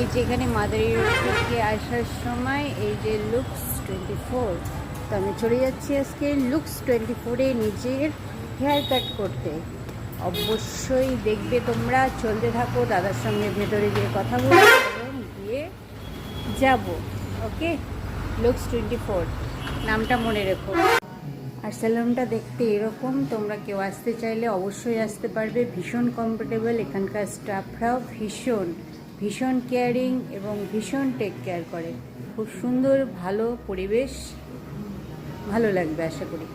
এই যে এখানে মাদারি থেকে আসার সময় এই যে লুকস টোয়েন্টি ফোর, তো আমি চলে যাচ্ছি আজকে লুকস টোয়েন্টি ফোরে নিজের হেয়ার কাট করতে। অবশ্যই দেখবে তোমরা, চলতে থাকো, দাদার সঙ্গে ভেতরে গিয়ে কথা বলব এবং গিয়ে যাব, ওকে? লুকস টোয়েন্টি ফোর, নামটা মনে রেখো। আর স্যালুনটা দেখতে এরকম, তোমরা কেউ আসতে চাইলে অবশ্যই আসতে পারবে, ভীষণ কমফোর্টেবল এখানকার স্টাফরাও ভীষণ। ভীষণ কেয়ারিং এবং ভীষণ টেক কেয়ার করে খুব সুন্দর ভালো পরিবেশ ভালো লাগবে আশা করি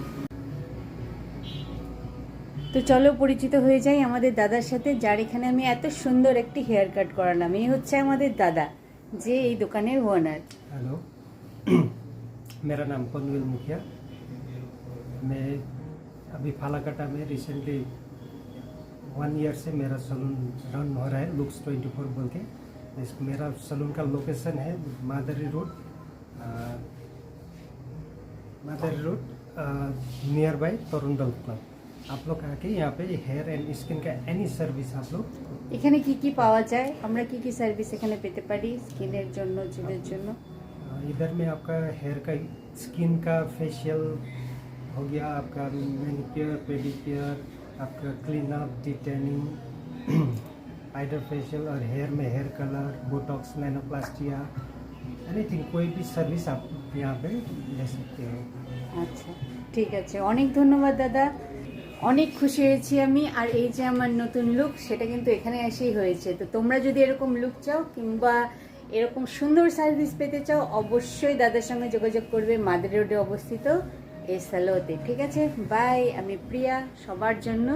তো চলো পরিচিত হয়ে যাই আমাদের দাদার সাথে যার এখানে আমি এত সুন্দর একটি হেয়ার কাট করালাম এই হচ্ছে আমাদের দাদা যে এই দোকানের ওনার हेलो मेरा नाम पनवेल मुखिया मैं अभी फालाकाटा में रिसेंटली वन ईयर से मेरा सलून रन हो रहा है लुक्स ट्वेंटी फोर बोल के इस मेरा सलून का लोकेशन है Madri road Madri road near by Tarundal club आप लोग आके यहाँ पे हेयर एंड स्किन का एनी सर्विस आप लोग এখানে কি কি পাওয়া যায় আমরা কি কি সার্ভিস এখানে পেতে পারি স্কিনের জন্য চুলের জন্য अ, इधर में आपका हेयर का स्किन का फेशियल हो गया आपका मैनिक्योर पेडिक्योर आपका क्लीन अप डिटेनिंग आइडर फेशियल और हेयर में hair colour botox nanoplastia anything कोई भी सर्विस आप यहाँ पे ले सकते हो আচ্ছা ঠিক আছে অনেক ধন্যবাদ দাদা অনেক খুশি হয়েছি আমি আর এই যে আমার নতুন লুক সেটা কিন্তু এখানে এসেই হয়েছে তো তোমরা যদি এরকম লুক চাও কিংবা এরকম সুন্দর সার্ভিস পেতে চাও অবশ্যই দাদার সঙ্গে যোগাযোগ করবে মাদার রোডে অবস্থিত এই স্যালোতে ঠিক আছে? বাই আমি প্রিয়া। সবার জন্য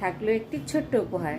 থাকল একটি ছোট্ট উপহার।